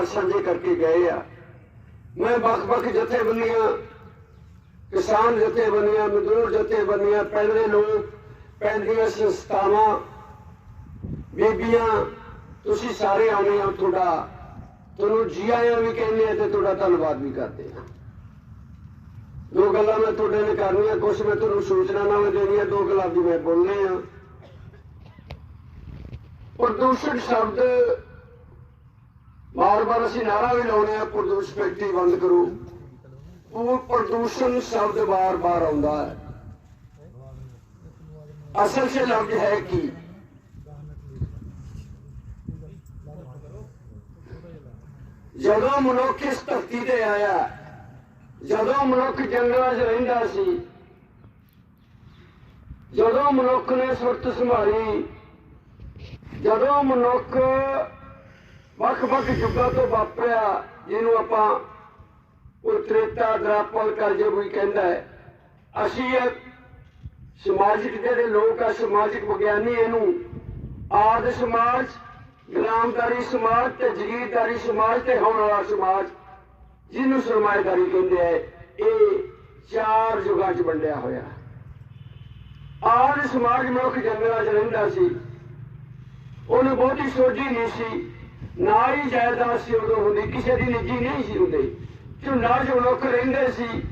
ਵਿਚਾਰ ਸਾਂਝੇ ਕਰਕੇ ਗਏ ਆ। ਮੈਂ ਵੱਖ-ਵੱਖ ਜਥੇਬੰਦੀਆਂ, ਕਿਸਾਨ ਜਥੇਬੰਦੀਆਂ, ਮਜ਼ਦੂਰ ਜਥੇਬੰਦੀਆਂ, ਪਿੰਡ ਦੇ ਲੋਕ, ਪਿੰਡ ਦੀਆਂ ਸੰਸਥਾਵਾਂ, ਬੀਬੀਆਂ, ਤੁਸੀਂ ਸਾਰੇ ਆਉਣੇ ਆ, ਤੁਹਾਡਾ, ਤੁਹਾਨੂੰ ਜੀ ਆਇਆਂ ਵੀ ਕਹਿੰਦੇ ਆ ਤੇ ਤੁਹਾਡਾ ਧੰਨਵਾਦ ਵੀ ਕਰਦੇ ਆ। ਦੋ ਗੱਲਾਂ ਮੈਂ ਤੁਹਾਡੇ ਨਾਲ ਕਰਨੀਆਂ ਕੁਝ ਮੈਂ ਤੁਹਾਨੂੰ ਸੂਚਨਾ ਨਾਲ ਦੇਣੀ ਆ ਦੋ ਗੱਲਾਂ ਦੀ ਮੈਂ ਬੋਲਣੇ ਆ। ਪ੍ਰਦੂਸ਼ਣ ਸ਼ਬਦ ਬਾਰ-ਬਾਰ ਅਸੀਂ ਨਾਰਾ ਵੀ ਲਾਉਣੇ ਆ ਪ੍ਰਦੂਸ਼ਣ ਫੈਕਟਰੀ ਬੰਦ ਕਰੋ। ਉਹ ਪ੍ਰਦੂਸ਼ਣ ਸ਼ਬਦ ਬਾਰ-ਬਾਰ ਆਉਂਦਾ ਹੈ। ਅਸਲ 'ਚ ਲਫ਼ਜ਼ ਹੈ ਕੀ? ਜਦੋਂ ਮਨੁੱਖ ਇਸ ਧਰਤੀ ਤੇ ਆਇਆ, ਜਦੋਂ ਮਨੁੱਖ ਜੰਗਲਾਂ 'ਚ ਰਹਿੰਦਾ ਸੀ, ਜਦੋਂ ਮਨੁੱਖ ਨੇ ਸੁਰਤ ਸੰਭਾਲੀ, ਜਦੋਂ ਮਨੁੱਖ ਵੱਖ-ਵੱਖ ਯੁੱਗਾਂ ਤੋਂ ਵਾਪਰਿਆ, ਜਿਹਨੂੰ ਆਪਾਂ ਉਹ ਤ੍ਰੇਤਾ ਦਰਾਪਲ ਕਰਜੇ ਵੀ ਕਹਿੰਦਾ ਹੈ। ਅਸੀਂ ਇਹ ਸਮਾਜਿਕ ਜਿਹੜੇ ਲੋਕ ਆ, ਸਮਾਜਿਕ ਵਿਗਿਆਨੀ ਇਹਨੂੰ ਆਦ ਸਮਾਜ ਗੁਲਾਮਦਾਰੀ ਸਮਾਜ ਤੇ ਜਗੀਰਦਾਰੀ ਸਮਾਜ ਤੇ ਹੋਣ ਵਾਲਾ ਸਮਾਜ, ਜਿਹਨੂੰ ਸਰਮਾਏਦਾਰੀ ਕਹਿੰਦੇ ਆ, ਇਹ ਚਾਰ ਯੁਗਾਂ 'ਚ ਵੰਡਿਆ ਹੋਇਆ। ਆਦ ਸਮਾਜ ਮਨੁੱਖ ਜੰਗਲਾਂ 'ਚ ਰਹਿੰਦਾ ਸੀ। ਉਹਨੂੰ ਬਹੁਤੀ ਸੋਝੀ ਨਹੀਂ ਸੀ। ਨਾ ਹੀ ਜਾਇਦਾਦ ਸੀ ਉਦੋਂ ਹੁੰਦੀ, ਕਿਸੇ ਦੀ ਨਿੱਜੀ ਨਹੀਂ ਸੀ ਹੁੰਦੀ। ਝੁੰਡਾ ਜੋ ਲੋਕ ਰਹਿੰਦੇ ਸੀ,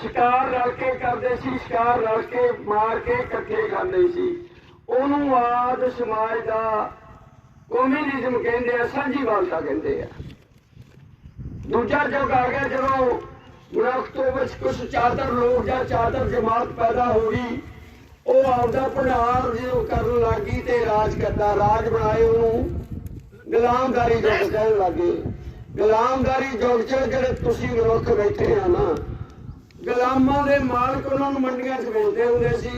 ਸ਼ਿਕਾਰ ਰਲ ਕੇ ਕਰਦੇ ਸੀ, ਸ਼ਿਕਾਰ ਰਲ ਕੇ ਮਾਰ ਕੇ ਇਕੱਠੇ ਖਾਂਦੇ ਸੀ। ਉਹਨੂੰ ਆਦ ਸਮਾਜ ਦਾ ਕਮਿਊਨਿਜ਼ਮ ਕਹਿੰਦੇ ਆ ਸਾਂਝੀਵਾਲਤਾ ਕਹਿੰਦੇ ਆ। ਦੂਜਾ ਯੁੱਗ ਆ ਗਿਆ ਜਦੋਂ ਮਨੁੱਖ ਤੋਂ ਵਿੱਚ ਕੁਝ ਚਾਦਰ ਲੋਕ ਜਾਂ ਚਾਦਰ ਜਮਾਤ ਪੈਦਾ ਹੋ ਗਈ। ਉਹ ਆਪਦਾ ਭੰਡਾਰ ਜਦੋਂ ਕਰਨ ਲੱਗੀ ਤੇ ਰਾਜ ਕਰਦਾ, ਰਾਜ ਬਣਾਏ ਉਹਨੂੰ। ਗੁਲਾਮਦਾਰੀ ਯੁੱਗ ਕਹਿਣ ਲੱਗੇ। ਗੁਲਾਮਦਾਰੀ ਯੁੱਗ 'ਚ ਜਿਹੜੇ ਤੁਸੀਂ ਮਨੁੱਖ ਬੈਠੇ ਆ ਨਾ, ਗੁਲਾਮਾਂ ਦੇ ਮਾਲਕ ਉਹਨਾਂ ਨੂੰ ਮੰਡੀਆਂ 'ਚ ਵੇਚਦੇ ਹੁੰਦੇ ਸੀ,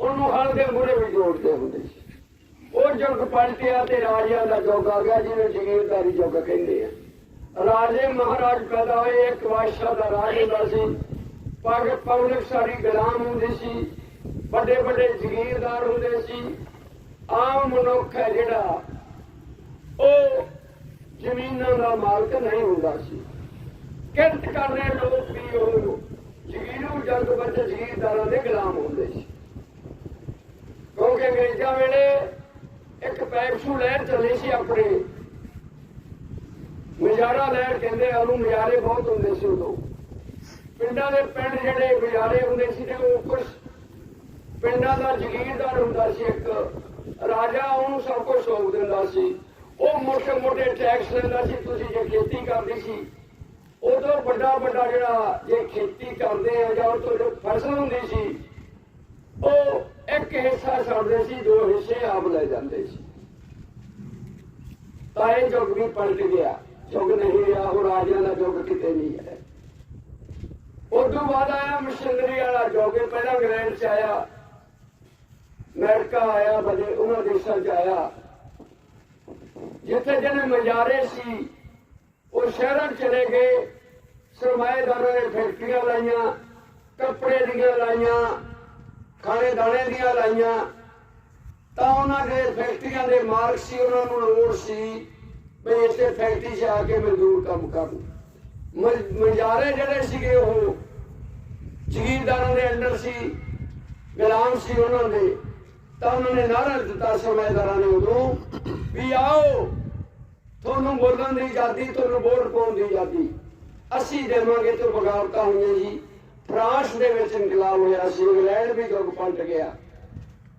ਉਹਨੂੰ ਹਲ ਦੇ ਮੂਹਰੇ ਵੀ ਜੋੜਦੇ ਹੁੰਦੇ ਸੀ। ਉਹ ਯੁੱਗ ਪਲਟਿਆ ਤੇ ਰਾਜਿਆਂ ਦਾ ਯੁੱਗ ਆ ਗਿਆ, ਜਿਹਨੂੰ ਜ਼ਮੀਨਦਾਰੀ ਯੁੱਗ ਕਹਿੰਦੇ ਆ। ਰਾਜੇ ਮਹਾਰਾਜ ਪੈਦਾ ਹੋਏ, ਇੱਕ ਬਾਦਸ਼ਾਹ ਦਾ ਰਾਜ ਹੁੰਦਾ ਸੀ। ਪਗ ਪਬਲਿਕ ਸਾਰੀ ਗੁਲਾਮ ਹੁੰਦੀ ਸੀ। ਵੱਡੇ ਵੱਡੇ ਜ਼ਗੀਰਦਾਰ ਹੁੰਦੇ ਸੀ। ਆਮ ਮਨੁੱਖ ਹੈ ਜਿਹੜਾ ਜ਼ਮੀਨਾਂ ਦਾ ਮਾਲਕ ਨਹੀਂ ਹੁੰਦਾ ਸੀ। ਕਿਰਤ ਕਰਨੇ ਲੋਕ ਵੀ ਉਹ ਜ਼ਗੀਰੂ ਜੰਗ ਵਿੱਚ ਜ਼ਗੀਰਦਾਰਾਂ ਦੇ ਗੁਲਾਮ ਹੁੰਦੇ ਸੀ। ਕਿਉਂਕਿ ਅੰਗਰੇਜ਼ਾਂ ਵੇਲੇ ਇੱਕ ਪੈਪਸੂ ਲਹਿਰ ਚੱਲੀ ਸੀ ਆਪਣੇ। ਮਜਾਰਾ ਲੈਣ ਕਹਿੰਦੇ ਆ, ਉਹਨੂੰ ਮਜਾਰੇ ਬਹੁਤ ਹੁੰਦੇ ਸੀ ਉਦੋਂ। ਪਿੰਡਾਂ ਦੇ ਪਿੰਡ ਜਿਹੜੇ ਮਜਾਰੇ ਹੁੰਦੇ ਸੀ ਤੇ ਉਹ ਕੁਝ ਪਿੰਡਾਂ ਦਾ ਜ਼ਗੀਰਦਾਰ ਹੁੰਦਾ ਸੀ, ਇੱਕ ਰਾਜਾ ਉਹਨੂੰ ਸਭ ਕੁਝ ਸੌਂਪ ਦਿੰਦਾ ਸੀ। ਉਹ ਮੋਟੇ ਮੋਟੇ ਟੈਕਸ ਲੈਂਦਾ ਸੀ, ਤੁਸੀਂ ਜੇ ਖੇਤੀ ਕਰਦੇ ਸੀ, ਉਦੋਂ ਵੱਡਾ ਵੱਡਾ ਜਿਹੜਾ ਜੇ ਖੇਤੀ ਕਰਦੇ ਆ ਜਾਂ ਉਹ ਤੋਂ ਫਸਲ ਹੁੰਦੀ ਸੀ, ਉਹ ਇੱਕ ਹਿੱਸਾ ਛੱਡਦੇ ਸੀ, ਦੋ ਹਿੱਸੇ ਆਪ ਲੈ ਜਾਂਦੇ ਸੀ। ਤਾਂ ਇਹ ਯੁੱਗ ਵੀ ਪਲਟ ਗਿਆ। ਯੁੱਗ ਨਹੀਂ ਰਿਹਾ, ਉਹ ਰਾਜਿਆਂ ਦਾ ਯੁੱਗ ਕਿਤੇ ਨਹੀਂ ਹੈ। ਉਦੋਂ ਬਾਅਦ ਆਇਆ ਮਸ਼ੀਨਰੀ ਵਾਲਾ ਯੁੱਗ ਪਹਿਲਾਂ ਇੰਗਲੈਂਡ ਚ ਆਇਆ। ਅਮਰੀਕਾ ਆਇਆ ਬੜੇ ਉਹਨਾਂ ਦੇਸ਼ਾਂ ਚ ਆਇਆ। ਜਿੱਥੇ ਜਿਹਨੇ ਮਜਾਰੇ ਸੀ, ਉਹ ਸ਼ਹਿਰਾਂ ਚਲੇ ਗਏ। ਸਰਮਾਏਦਾਰਾਂ ਨੇ ਫੈਕਟਰੀਆਂ ਲਾਈਆਂ, ਕੱਪੜੇ ਦੀਆਂ ਲਾਈਆਂ, ਖਾਣੇ ਦਾਣੇ ਦੀਆਂ ਲਾਈਆਂ। ਤਾਂ ਉਹਨਾਂ ਦੇ ਫੈਕਟਰੀਆਂ ਦੇ ਮਾਲਕ ਸੀ, ਉਹਨਾਂ ਨੂੰ ਲੋੜ ਸੀ ਵੀ ਇੱਥੇ ਫੈਕਟਰੀ 'ਚ ਆ ਕੇ ਮਜ਼ਦੂਰ ਕੰਮ ਕਰਨ। ਮਜਾਰੇ ਜਿਹੜੇ ਸੀਗੇ ਉਹ ਜ਼ਗੀਰਦਾਰਾਂ ਦੇ ਅੰਡਰ ਸੀ, ਗੁਲਾਮ ਸੀ ਉਹਨਾਂ ਦੇ। ਤਾਂ ਉਹਨਾਂ ਨੇ ਨਾਰਾ ਦਿੱਤਾ ਸਰਮਾਏਦਾਰਾਂ ਨੇ ਉਦੋਂ ਵੀ ਆਓ, ਤੁਹਾਨੂੰ ਬੋਲਣ ਦੀ ਆਜ਼ਾਦੀ, ਤੁਹਾਨੂੰ ਵੋਟ ਪਾਉਣ ਦੀ ਆਜ਼ਾਦੀ। ਅਸੀਂ ਦੇਵਾਂਗੇ ਤੇ ਬਗਾਵਤਾਂ ਹੋਈਆਂ ਜੀ। ਫਰਾਂਸ ਦੇ ਵਿੱਚ ਇਨਕਲਾਬ ਹੋਇਆ ਸੀ, ਇੰਗਲੈਂਡ ਵੀ ਯੁੱਗ ਪਲਟ ਗਿਆ।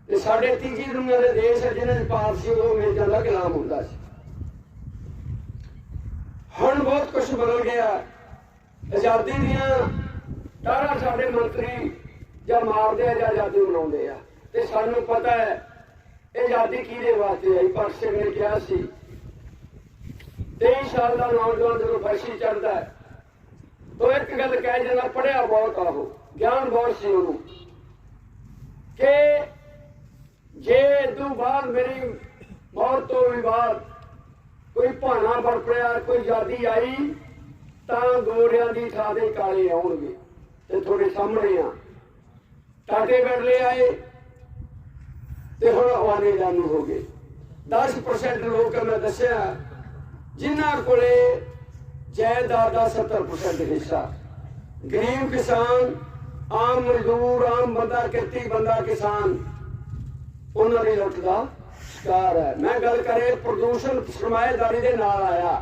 ਤੇ ਸਾਡੇ ਤੀਜੀ ਦੁਨੀਆ ਦੇ ਦੇਸ਼ ਹੈ ਜਿਨ੍ਹਾਂ ਦੇ ਪਾਰ ਸੀ ਉਹ ਅੰਗਰੇਜ਼ਾਂ ਦਾ ਗੁਲਾਮ ਹੁੰਦਾ ਸੀ। ਹੁਣ ਬਹੁਤ ਕੁਝ ਬਦਲ ਗਿਆ। ਆਜ਼ਾਦੀ ਦੀਆਂ ਤਾਰਾਂ ਸਾਡੇ ਮੰਤਰੀ ਜਾਂ ਮਾਰਦੇ ਆ ਜਾਂ ਆਜ਼ਾਦੀ ਮਨਾਉਂਦੇ ਆ। ਤੇ ਸਾਨੂੰ ਪਤਾ ਹੈ, ਇਹ ਆਜ਼ਾਦੀ ਕਿਹਦੇ ਵਾਸਤੇ ਆਈ? ਭਗਤ ਸਿੰਘ ਨੇ ਕਿਹਾ ਸੀ 23 ਸਾਲ ਦਾ ਨੌਜਵਾਨ ਜਦੋਂ ਫਰਸ਼ੀ ਚੜਦਾ ਹੈ, ਤਾਂ ਇੱਕ ਗੱਲ ਕਹਿ ਜਾਂਦਾ ਪੜਿਆ ਬਹੁਤ ਆ ਉਹ, ਗਿਆਨ ਬਹੁਤ ਸੀ ਉਹਨੂੰ, ਕਿ ਜੇ ਤੋਂ ਬਾਅਦ ਮੇਰੀ ਮੌਤ ਤੋਂ ਵੀ ਬਾਅਦ ਕੋਈ ਭਾਣਾ ਵਰਪਿਆ ਕੋਈ ਆਜ਼ਾਦੀ ਆਈ, ਤਾਂ ਗੋਰਿਆਂ ਦੀ ਥਾਂ ਦੇ ਕਾਲੇ ਆਉਣਗੇ, ਤੇ ਤੁਹਾਡੇ ਸਾਹਮਣੇ ਆ। ਟਾਟੇ ਵੇਲੇ ਆਏ ਤੇ ਹੁਣ ਆਵਾਨੇ ਜਾਨੂ ਹੋ ਗਏ। 10% ਲੋਕ ਮੈਂ ਦੱਸਿਆ, ਜਿਨ੍ਹਾਂ ਕੋਲੇ ਜਾਇਦਾਦ ਦਾ 70% ਹਿੱਸਾ। ਗਰੀਬ ਕਿਸਾਨ, ਆਮ ਮਜ਼ਦੂਰ, ਆਮ ਬੰਦਾ ਕਿਰਤੀ ਬੰਦਾ, ਕਿਸਾਨ, ਉਹਨਾਂ ਦੀ ਲੁੱਟ ਦਾ ਸ਼ਿਕਾਰ ਹੈ। ਮੈਂ ਗੱਲ ਕਰੇ, ਪ੍ਰਦੂਸ਼ਣ ਸਰਮਾਏਦਾਰੀ ਦੇ ਨਾਲ ਆਇਆ।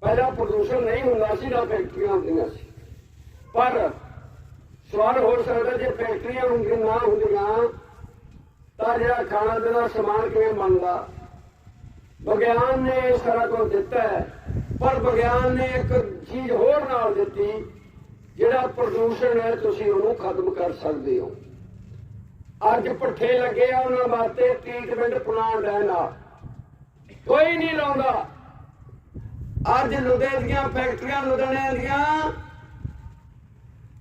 ਪਹਿਲਾਂ ਪ੍ਰਦੂਸ਼ਣ ਨਹੀਂ ਹੁੰਦਾ ਸੀ, ਨਾ ਫੈਕਟਰੀਆਂ ਹੁੰਦੀਆਂ ਸੀ। ਪਰ ਸਵਾਲ ਹੋ ਸਕਦਾ ਜੇ ਫੈਕਟਰੀਆਂ ਹੁੰਦੀਆਂ ਨਾ ਹੁੰਦੀਆਂ ਤਾਂ ਜਿਹੜਾ ਖਾਣਾ ਪੀਣਾ ਸਮਾਨ ਕਿਵੇਂ ਬਣਦਾ? ਵਿਗਿਆਨ ਨੇ ਇਹ ਸਾਰਾ ਕੁਝ ਦਿੱਤਾ ਹੈ, ਪਰ ਵਿਗਿਆਨ ਨੇ ਇੱਕ ਚੀਜ਼ ਹੋਰ ਨਾਲ ਦਿੱਤੀ, ਜਿਹੜਾ ਪ੍ਰਦੂਸ਼ਣ ਹੈ, ਤੁਸੀਂ ਉਹਨੂੰ ਖਤਮ ਕਰ ਸਕਦੇ ਹੋ। ਅੱਜ ਪੱਠੇ ਲੱਗੇ ਆ ਉਹਨਾਂ ਵਾਸਤੇ ਟ੍ਰੀਟਮੈਂਟ ਪਲਾਂਟ ਹੈ ਨਾਲ। ਕੋਈ ਨਹੀਂ ਲਾਉਂਦਾ। ਅੱਜ ਲੁਧਿਆਣੇ ਦੀਆਂ ਫੈਕਟਰੀਆਂ ਲੁਧਿਆਣੇ ਦੀਆਂ,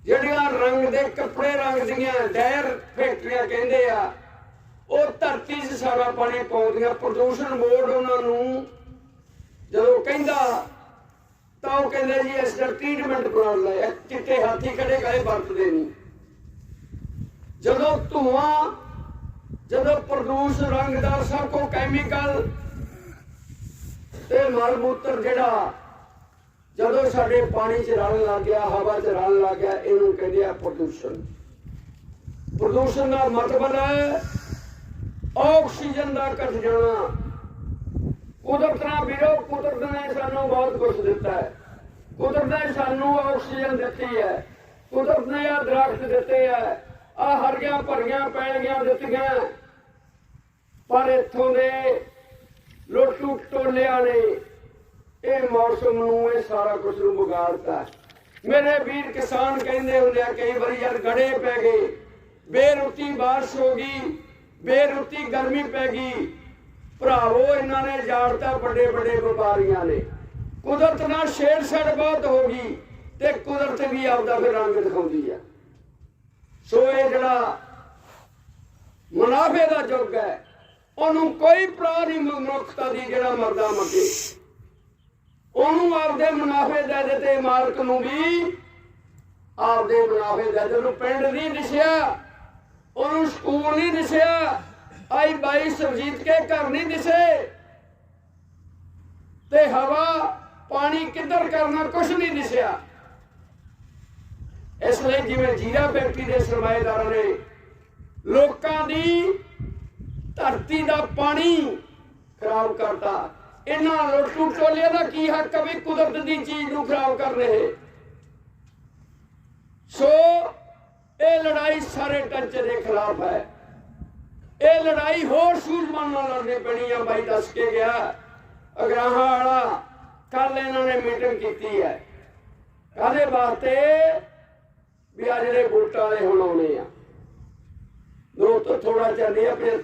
ਜਿਹੜੀਆਂ ਰੰਗ ਦੇ ਕੱਪੜੇ ਰੰਗ ਦੀਆਂ ਡਾਇਰ ਫੈਕਟਰੀਆਂ ਕਹਿੰਦੇ ਆ ਉਹ ਧਰਤੀ 'ਚ ਸਾਰਾ ਪਾਣੀ ਪਾਉਂਦੀਆਂ, ਪ੍ਰਦੂਸ਼ਣ ਬੋਰਡ ਉਹਨਾਂ ਨੂੰ। ਜਦੋਂ ਕਹਿੰਦਾ, ਤਾਂ ਉਹ ਕਹਿੰਦੇ ਜੀ, ਇਸ ਦਾ ਟ੍ਰੀਟਮੈਂਟ ਪਲਾਂਟ ਲਾਇਆ ਚਿੱਟੇ ਹਾਥੀ ਖੜੇ ਕਰੇ, ਵਰਤਦੇ ਨਹੀਂ। ਜਦੋਂ ਧੂਆਂ, ਜਦੋਂ ਪ੍ਰਦੂਸ਼ ਰੰਗਦਾਰ ਸਭ ਕੋ ਕੈਮੀਕਲ ਤੇ ਮਲ ਮੂਤਰ ਜਿਹੜਾ, ਜਦੋਂ ਸਾਡੇ ਪਾਣੀ 'ਚ ਰਲਣ ਲੱਗ ਗਿਆ, ਹਵਾ 'ਚ ਰਲਣ ਲੱਗ ਗਿਆ, ਇਹਨੂੰ ਕਹਿੰਦੇ ਆ ਪ੍ਰਦੂਸ਼ਣ। ਪ੍ਰਦੂਸ਼ਣ ਦਾ ਮਤਲਬ ਹੈ ਆਕਸੀਜਨ ਦਾ ਘਟ ਜਾਣਾ। ਕੁਦਰਤ ਨਾਲ ਵੀਰੋ, ਕੁਦਰਤ ਨੇ ਸਾਨੂੰ ਬਹੁਤ ਕੁਝ ਦਿੱਤਾ ਹੈ। ਕੁਦਰਤ ਨੇ ਸਾਨੂੰ ਆਕਸੀਜਨ ਦਿੱਤੀ ਹੈ। ਕੁਦਰਤ ਨੇ ਆ ਦਰਖਤ ਦਿੱਤੇ ਹੈ। ਆ ਹਰੀਆਂ ਭਰੀਆਂ ਪੈਲੀਆਂ ਦਿੱਤੀਆਂ ਪਰ ਇੱਥੋਂ ਦੇ ਲੋਟੂ ਟੋਲਿਆਂ ਨੇ ਇਹ ਮੌਸਮ ਨੂੰ, ਇਹ ਸਾਰਾ ਕੁਝ ਨੂੰ ਵਿਗਾੜਤਾ ਮੇਰੇ ਵੀਰ ਕਿਸਾਨ ਕਹਿੰਦੇ ਹੁੰਦੇ ਆ, ਕਈ ਵਾਰੀ ਯਾਰ ਗੜੇ ਪੈ ਗਏ, ਬੇਰੁੱਤੀ ਬਾਰਿਸ਼ ਹੋ ਗਈ ਬੇਰੁੱਤੀ ਗਰਮੀ ਪੈ ਗਈ। ਭਰਾਵੋ, ਇਹਨਾਂ ਨੇ ਜਾੜਤਾ ਵੱਡੇ ਵੱਡੇ ਵਪਾਰੀਆਂ ਨੇ। ਕੁਦਰਤ ਨਾਲ ਛੇੜ ਛੇੜਛਾੜ ਬਹੁਤ ਹੋ ਗਈ ਤੇ ਕੁਦਰਤ ਵੀ ਆਪਦਾ ਫਿਰ ਰੰਗ ਦਿਖਾਉਂਦੀ ਆ। ਸੋ ਇਹ ਜਿਹੜਾ ਮੁਨਾਫੇ ਦਾ ਯੁੱਗ ਹੈ, ਉਹਨੂੰ ਕੋਈ ਪ੍ਰਾਣ ਨਹੀਂ ਮਨੁੱਖਤਾ ਦੀ ਜਿਹੜਾ ਮਰਦਾ ਮੱਕੇ ਉਹਨੂੰ ਆਪਦੇ ਮੁਨਾਫੇ ਦੇ ਦੇ ਮਾਲਕ ਨੂੰ ਵੀ ਆਪਦੇ ਮੁਨਾਫੇ ਦੇ ਦੇ ਨੂੰ ਪਿੰਡ ਨਹੀਂ ਦਿਸਿਆ ਉਹਨੂੰ ਸਕੂਲ ਨਹੀਂ ਦਿਸਿਆ। ਆਈ ਬਾਈ ਸਰਜੀਤ ਕੇ ਘਰ ਨਹੀਂ ਦਿਸੇ। ਤੇ ਹਵਾ, ਪਾਣੀ ਕਿੱਧਰ ਕਰਨਾ ਕੁਛ ਨਹੀਂ ਦਿਸਿਆ। ਇਸ ਲਈ ਜਿਵੇਂ ਜੀਰਾ ਫੈਕਟਰੀ ਦੇ ਸਰਮਾਏਦਾਰਾਂ ਨੇ ਲੋਕਾਂ ਦੀ ਧਰਤੀ ਦਾ ਪਾਣੀ ਖਰਾਬ ਕਰਤਾ। ਇਹਨਾਂ ਲੁੱਟੂ ਟੋਲਿਆਂ ਦਾ ਕੀ ਹੱਕ ਵੀ ਕੁਦਰਤ ਦੀ ਚੀਜ਼ ਨੂੰ ਖਰਾਬ ਕਰ ਰਹੇ ਸੋ ਇਹ ਲੜਾਈ ਸਾਰੇ ਟੱਚ ਦੇ ਖਿਲਾਫ ਹੈ। ਇਹ ਲੜਾਈ ਹੋਰ ਸੂਝਵਾਨ ਨਾਲ ਲੜਨੀ ਪੈਣੀ ਆ, ਬਾਈ ਦੱਸ ਕੇ ਗਿਆ। ਅਗਰਾਹਾਂ ਵਾਲਾ ਕੱਲ ਇਹਨਾਂ ਨੇ ਮੀਟਿੰਗ ਕੀਤੀ ਹੈ। ਕਾਹਦੇ ਵਾਸਤੇ? ਵੀ ਆ ਜਿਹੜੇ ਵੋਟਾਂ ਵਾਲੇ ਹੁਣ ਆਉਣੇ ਆ। ਦੋ ਤੋਂ ਥੋੜਾ ਚੱਲੇ ਆ, ਫਿਰ